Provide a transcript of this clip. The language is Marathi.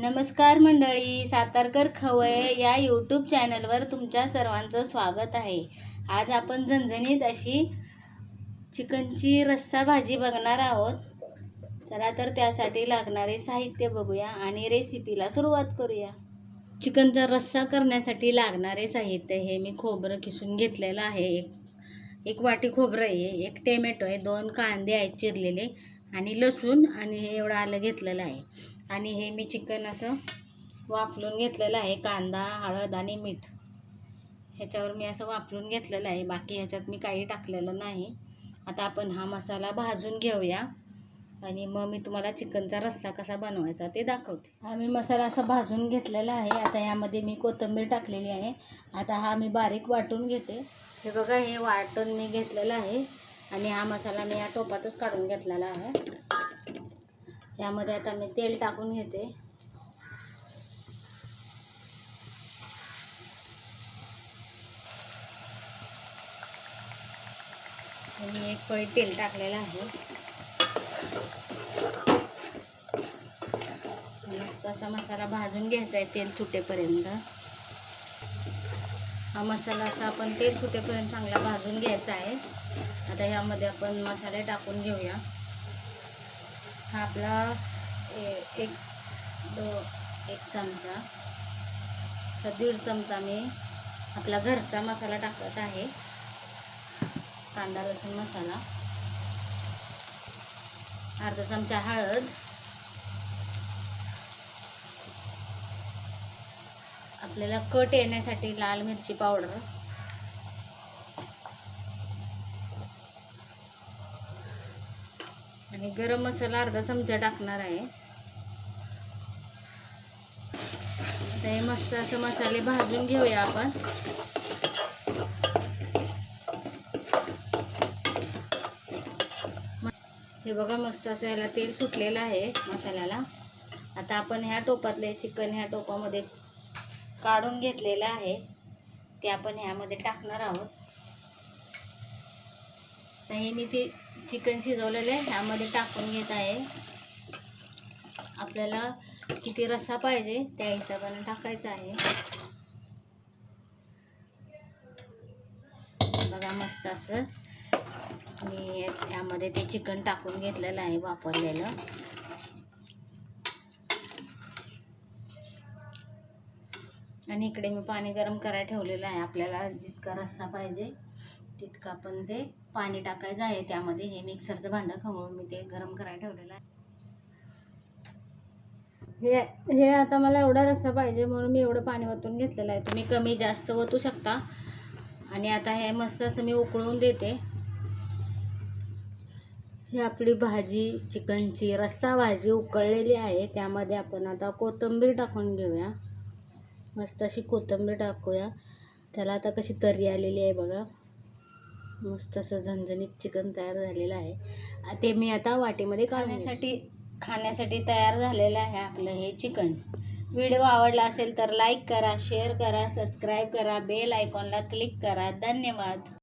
नमस्कार मंडळी सातारकर खवय या यूट्यूब चॅनलवर तुमच्या सर्वांचं स्वागत आहे. आज आपण झणझणीत अशी चिकनची रस्सा भाजी बघणार आहोत. चला तर त्यासाठी लागणारे साहित्य बघूया आणि रेसिपीला सुरुवात करूया. चिकनचा रस्सा करण्यासाठी लागणारे साहित्य हे मी खोबरं किसून घेतलेलं आहे. एक एक वाटी खोबरं आहे एक टेमॅटो आहे दोन कांदे आहेत चिरलेले. आणि लसूण आणि हे एवढं आलं घेतलेलं आहे. आणि हे मी चिकन असं वाफलून घेतलेलं आहे कांदा हळद आणि मीठ. ह्याच्यावर मी असं वाफलून घेतलेलं आहे. बाकी ह्याच्यात मी काही टाकलेलं नाही. आता आपण हा मसाला भाजून घेऊया. आणि मग मी तुम्हाला चिकनचा रस्सा कसा बनवायचा ते दाखवते. हा मी मसाला असा भाजून घेतलेला आहे. आता यामध्ये मी कोथिंबीर टाकलेली आहे. आता हा मी बारीक वाटून घेते. हे बघा हे वाटून मी घेतलेलं आहे. आणि हा मसाला मी या टोपातच काढून घेतलेला आहे. यामध्ये आता मी तेल टाकून घेते. मी एक पळी तेल टाकलेलं आहे. मस्त असा मसाला भाजून घ्यायचा आहे तेल सुटेपर्यंत. हा मसाला असा आपण तेल सुटेपर्यंत चांगला भाजून घ्यायचा आहे. आता ह्यामध्ये आपण मसाले टाकून घेऊया. हा आपला ए- एक दो एक चमचा. असा दीड चमचा मी आपला घरचा मसाला टाकत आहे. कांदा लसूण मसाला. अर्धा चमचा हळद. आपल्याला कट येण्यासाठी लाल मिरची पावडर. आणि गरम मसाला अर्धा चमचा टाकणार आहे. आता हे मस्त असं मसाले भाजून घेऊया आपण. हे बघा मस्त असं याला तेल सुटलेलं आहे मसाल्याला. आता आपण ह्या टोपातले चिकन ह्या टोपामध्ये काढून घेतलेलं आहे. ते आपण ह्यामध्ये टाकणार आहोत. तर हे मी ते चिकन शिजवलेलं आहे ह्यामध्ये टाकून घेत आहे. आपल्याला किती रस्सा पाहिजे त्या हिशोबाने टाकायचा आहे. बघा मस्त असं. मी यामध्ये ते चिकन टाकून घेतलेलं आहे वापरलेलं. आणि इकडे मी पाणी गरम करायला ठेवलेलं आहे. आपल्याला जितका रस्सा पाहिजे तितका आपण ते पाणी टाकायचं आहे. त्यामध्ये हे मिक्सरचं भांडं खवळून मी ते गरम करायला ठेवलेलं आहे. हे हे आता मला एवढा रस्सा पाहिजे म्हणून मी एवढं पाणी ओतून घेतलेलं आहे. तुम्ही कमी जास्त ओतू शकता. आणि आता हे मस्त असं मी उकळून देते. ही आपली भाजी चिकनची रस्सा भाजी उकळलेली आहे. त्यामध्ये आपण आता कोथिंबीर टाकून घेऊया. मस्त अशी कोथिंबीर टाकूया. त्याला आता कशी तरी आलेली आहे बघा. मस्त असं झणझणीत चिकन तयार झालेलं आहे. ते मी आता वाटीमध्ये काढण्यासाठी खाण्यासाठी तयार झालेलं आहे आपलं हे चिकन. व्हिडिओ आवडला असेल तर लाईक करा शेअर करा सबस्क्राईब करा बेल आयकॉनला क्लिक करा. धन्यवाद.